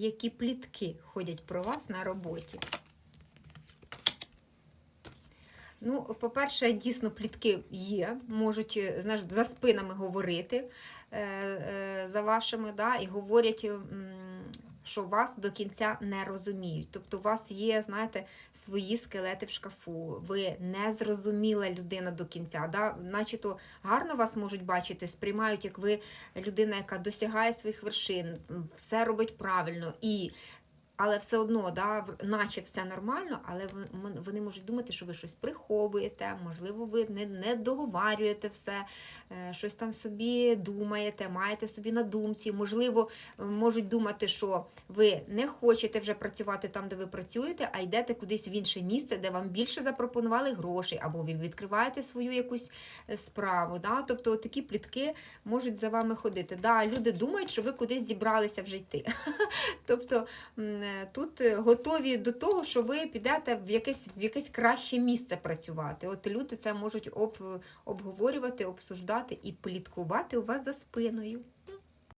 які плітки ходять про вас на роботі. Ну, по-перше, дійсно плітки є, можуть е, знаєш, за спинами говорити е, е, за вашими, да, і говорять, що вас до кінця не розуміють. Тобто, у вас є, знаєте, свої скелети в шкафу. Ви не зрозуміла людина до кінця. Да? Начебто гарно вас можуть бачити, сприймають, як ви людина, яка досягає своїх вершин, все робить правильно. І але все одно, да, наче все нормально, але вони можуть думати, що ви щось приховуєте, можливо, ви не, не договарюєте все, е, щось там собі думаєте, маєте собі на думці. Можливо, е, можуть думати, що ви не хочете вже працювати там, де ви працюєте, а йдете кудись в інше місце, де вам більше запропонували грошей, або ви відкриваєте свою якусь е, справу. Да? Тобто такі плітки можуть за вами ходити. Да, люди думають, що ви кудись зібралися вже йти. Тобто тут е, готові до того, що ви підете в якесь, в якесь краще місце працювати. От люди це можуть об, обговорювати, обсуждати і пліткувати у вас за спиною.